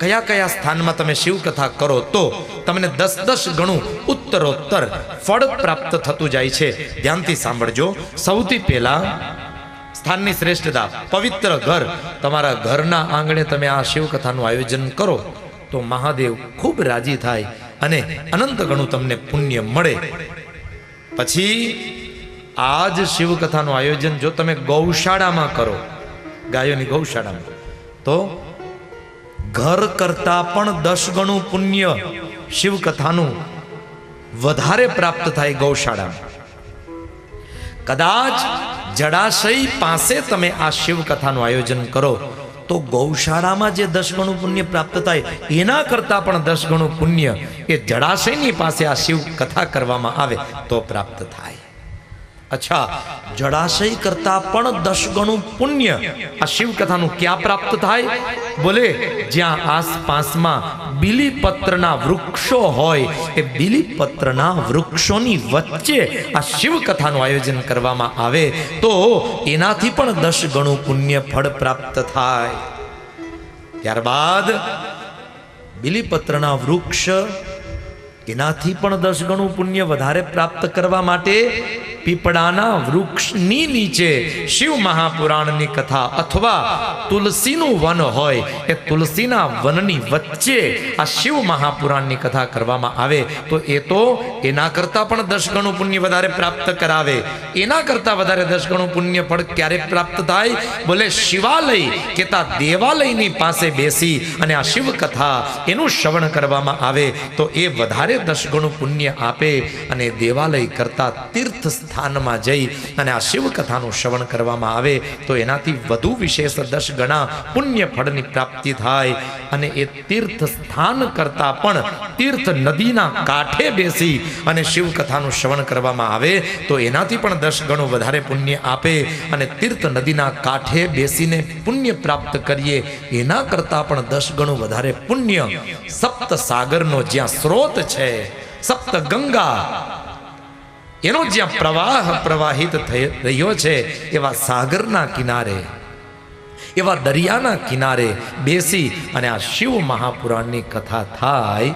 કયા કયા સ્થાનમાં તમે શિવકથા કરો તો તમને દસ દસ ગણું ઉત્તરોત્તર ફળ પ્રાપ્ત થતું જાય છે. ધ્યાનથી સાંભળજો. સૌથી પહેલા સ્થાનની શ્રેષ્ઠતા, પવિત્ર ઘર. તમારા ઘરના આંગણે તમે આ શિવકથાનું આયોજન કરો તો મહાદેવ ખૂબ રાજી થાય અને અનંત ગણું તમને પુણ્ય મળે. પછી આ જ શિવકથાનું આયોજન જો તમે ગૌશાળામાં કરો, ગાયોની ગૌશાળામાં, તો ઘર કરતા પણ દસ ગણું પુણ્ય શિવકથાનું વધારે પ્રાપ્ત થાય ગૌશાળામાં. કદાચ જળાશય પાસે તમે આ શિવકથાનું આયોજન કરો, તો ગૌશાળામાં જે દસ ગણું પુણ્ય પ્રાપ્ત થાય, એના કરતાં પણ દસ ગણું પુણ્ય એ જળાશયની પાસે આ શિવ કથા કરવામાં આવે તો પ્રાપ્ત થાય. અચ્છા, જળાશય કરતા પણ દસ ગણું પુણ્ય આ શિવ કથાનું ક્યાં પ્રાપ્ત થાય? બોલે, જ્યાં આસપાસમાં બિલીપત્રના વૃક્ષો હોય. એ બિલીપત્રના વૃક્ષોની વચ્ચે આ શિવ કથાનું આયોજન કરવામાં આવે તો એનાથી પણ દસ ગણું પુણ્ય ફળ પ્રાપ્ત થાય. ત્યારબાદ બિલીપત્રના વૃક્ષ એનાથી પણ દસ ગણું પુણ્ય વધારે પ્રાપ્ત કરવા માટે પીપળાના વૃક્ષની નીચે શિવ મહાપુરાણની કથા અથવા તુલસીનું વન હોય, એ તુલસીના વનની વચ્ચે આ શિવ મહાપુરાણની કથા કરવામાં આવે, તો એ તો એના કરતાં પણ દસ ગણું પુણ્ય વધારે પ્રાપ્ત કરાવે. એના કરતાં વધારે દસ ગણું પુણ્ય ફળ ક્યારે પ્રાપ્ત થાય? બોલે શિવાલય કેતા દેવાલયની પાસે બેસી અને આ શિવ કથા એનું શ્રવણ કરવામાં આવે, તો એ વધારે દસ ગણું પુણ્ય આપે અને દેવાલય કરતા તીર્થ સ્થાનમાં જઈ અને આ શિવકથાનું શ્રવણ કરવામાં આવે તો એનાથી વધુ વિશેષ દશ ગણા પુણ્ય ફળની પ્રાપ્તિ થાય અને એ તીર્થ સ્થાન કરતા પણ તીર્થ નદીના કાંઠે બેસી અને શિવકથાનું શ્રવણ કરવામાં આવે તો એનાથી પણ દસ ગણું વધારે પુણ્ય આપે અને તીર્થ નદીના કાંઠે બેસીને પુણ્ય પ્રાપ્ત કરીએ એના કરતા પણ દસ ગણું વધારે પુણ્ય સપ્ત સાગરનો જ્યાં સ્રોત છે સપ્ત ગંગા એનો જ્યાં પ્રવાહ પ્રવાહિત થઈ રહ્યો છે, એવા સાગરના કિનારે, એવા દરિયાના કિનારે બેસી અને આ શિવ મહાપુરાણની કથા થાય,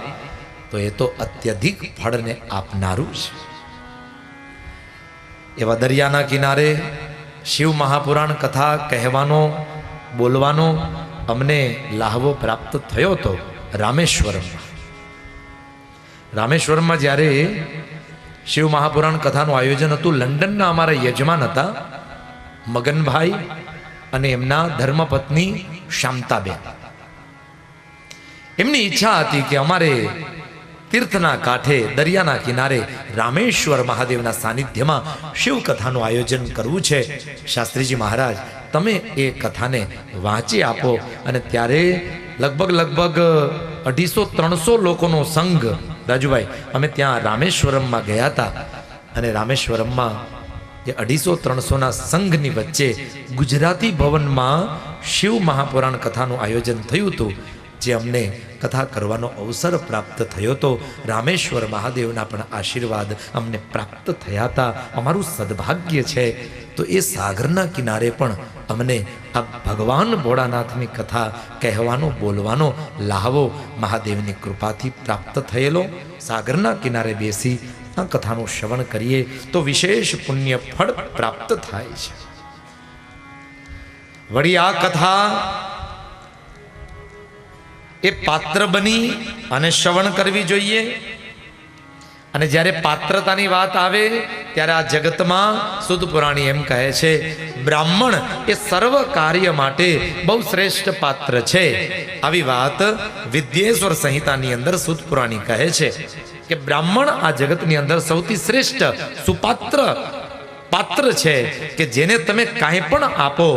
તો એ તો અત્યધિક ફળને આપનારું છે. એવા દરિયાના કિનારે શિવ મહાપુરાણ કથા કહેવાનો, બોલવાનો અમને લાહવો પ્રાપ્ત થયો હતો રામેશ્વરમમાં રામેશ્વરમમાં જ્યારે શિવ મહાપુરાણ કથાનું આયોજન હતું. લંડનના અમારા યજમાન હતા, મગનભાઈ અને એમના ધર્મપત્ની શાંતાબેન. એમની ઈચ્છા હતી કે અમારે તીર્થના કાંઠે, દરિયાના કિનારે, રામેશ્વર મહાદેવના સાનિધ્યમાં શિવ કથાનું આયોજન કરવું છે. શાસ્ત્રીજી મહારાજ, તમે એ કથાને વાંચી આપો અને ત્યારે લગભગ લગભગ અઢીસો ત્રણસો લોકોનો સંઘ રાજુભાઈ અમે ત્યાં રામેશ્વરમમાં ગયા હતા. અને રામેશ્વરમમાં જે અઢીસો ત્રણસોના સંઘની વચ્ચે ગુજરાતી ભવનમાં શિવ મહાપુરાણ કથાનું આયોજન થયું હતું, જે અમને કથા કરવાનો અવસર પ્રાપ્ત થયો હતો રામેશ્વર મહાદેવના પણ આશીર્વાદ અમને પ્રાપ્ત થયા હતા. અમારું સદભાગ્ય છે તો એ સાગરના કિનારે પણ અમને આ ભગવાન ભોળાનાથની કથા કહેવાનો, બોલવાનો, લાહવો મહાદેવની કૃપાથી પ્રાપ્ત થયેલો. સાગરના કિનારે બેસી આ કથાનું શ્રવણ કરીએ તો વિશેષ પુણ્ય ફળ પ્રાપ્ત થાય છે. વળી આ કથા એ પાત્ર બની અને શ્રવણ કરવી જોઈએ. અને જ્યારે પાત્રતાની વાત આવે, ત્યારે આ જગતમાં સુદ પુરાણી એમ કહે છે, બ્રાહ્મણ એ સર્વ કાર્ય માટે બહુ શ્રેષ્ઠ પાત્ર છે. આવી વાત વિદ્યેશ્વર સંહિતાની અંદર સુદ પુરાણી કહે છે કે બ્રાહ્મણ આ જગતની અંદર સૌથી શ્રેષ્ઠ સુપાત્ર પાત્ર છે કે જેને તમે કાંઈ પણ આપો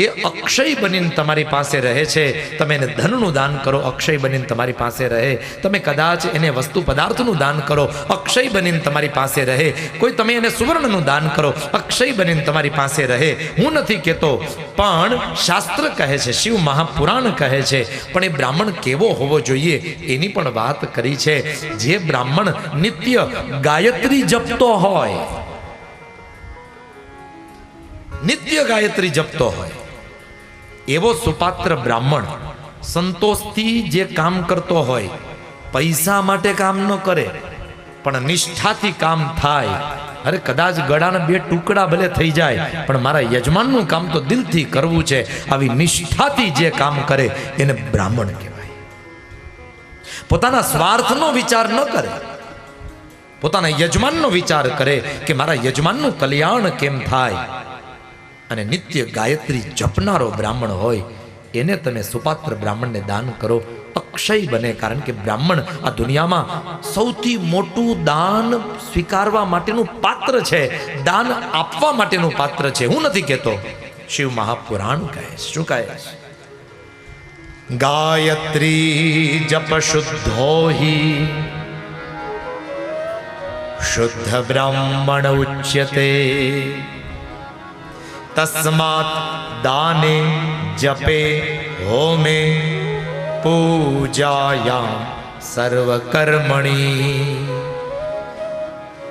એ અક્ષય બનીને તમારી પાસે રહે છે. તમે એને ધનનું દાન કરો, અક્ષય બનીને તમારી પાસે રહે. તમે કદાચ એને વસ્તુ પદાર્થનું દાન કરો, અક્ષય બનીને તમારી પાસે રહે. કોઈ તમે એને સુવર્ણનું દાન કરો, અક્ષય બનીને તમારી પાસે રહે. હું નથી કહેતો, પણ શાસ્ત્ર કહે છે, શિવ મહાપુરાણ કહે છે, પણ એ બ્રાહ્મણ કેવો હોવો જોઈએ એની પણ વાત કરી છે. જે બ્રાહ્મણ નિત્ય ગાયત્રી જપતો હોય, નિત્ય ગાયત્રી જપતો હોય એવો સુપાત્ર બ્રાહ્મણ, સંતોષથી જે કામ કરતો હોય, પૈસા માટે કામ ન કરે, પણ નિષ્ઠાથી કામ થાય. અરે કદાચ ગળાના બે ટુકડા ભલે થઈ જાય, પણ મારા યજમાનનું કામ તો દિલથી કરવું છે. આવી નિષ્ઠાથી જે કામ કરે, એને બ્રાહ્મણ કહેવાય. પોતાના સ્વાર્થનો વિચાર ન કરે. પોતાના યજમાનનો વિચાર કરે કે મારા યજમાનનું કલ્યાણ કેમ થાય? અને નિત્ય ગાયત્રી જપનારો બ્રાહ્મણ હોય, એને તમે સુપાત્ર બ્રાહ્મણને દાન કરો. અક્ષય બને કારણ કે બ્રાહ્મણ આ દુનિયામાં સૌથી મોટું દાન સ્વીકારવા માટેનું પાત્ર છે. દાન આપવા માટેનું પાત્ર છે. હું નથી કહેતો. શિવ મહાપુરાણ કહે શું કહે ગાયત્રી જપ શુદ્ધો શુદ્ધ બ્રાહ્મણ ઉચ્યતે. તસ્માત દાને જપે હોમે પૂજાયા સર્વકર્મણી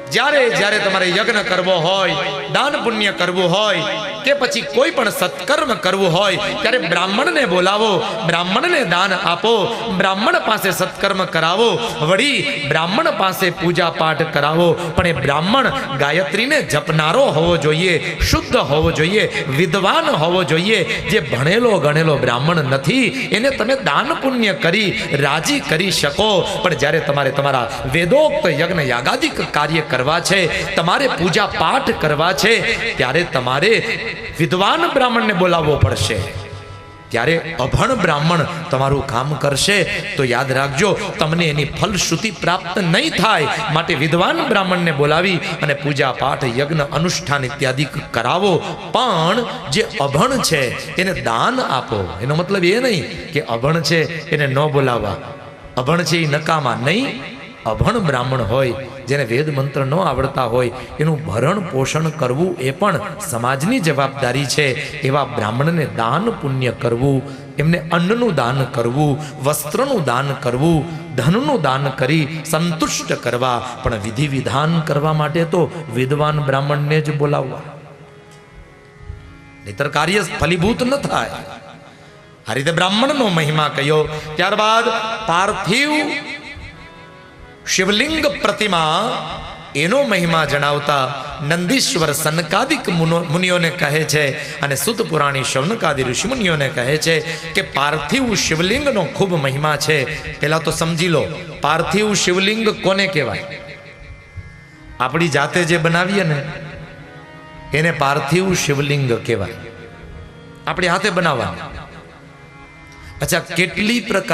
જ્યારે જ્યારે તમારે યજ્ઞ કરવો હોય દાન પુણ્ય કરવું હોય કે પછી કોઈ પણ સત્કર્મ કરવું હોય, ત્યારે બ્રાહ્મણને બોલાવો, બ્રાહ્મણને દાન આપો, બ્રાહ્મણ પાસે સત્કર્મ કરાવો, વળી બ્રાહ્મણ પાસે પૂજા પાઠ કરાવો. પણ એ બ્રાહ્મણ ગાયત્રીને જપનારો હોવો જોઈએ, શુદ્ધ હોવો જોઈએ, વિદ્વાન હોવો જોઈએ. જે ભણેલો ગણેલો બ્રાહ્મણ નથી, એને તમે દાન પુણ્ય કરી, રાજી કરી શકો. પણ જ્યારે તમારે તમારા વેદોક્ત યજ્ઞ યાગાદિક કાર્ય કરવા છે, તમારે પૂજા પાઠ કરવા છે, ત્યારે તમારે વિદ્વાન બ્રાહ્મણને બોલાવવો પડશે. ત્યારે અભણ બ્રાહ્મણ તમારું કામ કરશે. તો યાદ રાખજો, તમને એની ફલશ્રુતિ પ્રાપ્ત નહીં થાય. માટે વિદ્વાન બ્રાહ્મણને બોલાવી અને પૂજા પાઠ, યજ્ઞ, અનુષ્ઠાન ઇત્યાદિ કરાવો. પણ જે અભણ છે, એને દાન આપો. એનો મતલબ એ નહીં કે અભણ છે, એને ન બોલાવવા. અભણ છે એ નકામા નહીં. અભણ બ્રાહ્મણ હોય જેને વેદ મંત્ર ન આવડતા હોય, એનું ભરણ પોષણ કરવું એ પણ સમાજની જવાબદારી છે. એવા બ્રાહ્મણને દાન પુણ્ય કરવું, એમને અન્નનું દાન કરવું, વસ્ત્રનું દાન કરવું, ધનનું દાન કરી સંતુષ્ટ કરવા. પણ વિધિ વિધાન કરવા માટે તો વિદ્વાન બ્રાહ્મણને જ બોલાવવા. નહીતર કાર્ય ફલીભૂત ન થાય. આ રીતે બ્રાહ્મણનો મહિમા કયો. ત્યારબાદ પાર્થિવ શિવલિંગ પ્રતિમા એનો મહિમા જણાવતા નંદીશ્વર સનકાદિક મુનિઓને કહે છે અને સુત પુરાણી શૌનકાદિ ઋષિમુનિઓને કહે છે કે પાર્થિવ શિવલિંગનો ખૂબ મહિમા છે. પહેલા તો સમજી લો, પાર્થિવ શિવલિંગ કોને કહેવાય? આપણી જાતે જે બનાવીએ ને, એને પાર્થિવ શિવલિંગ કહેવાય. આપણે હાથે બનાવવા અચ્છા, કેટલી પ્રકાર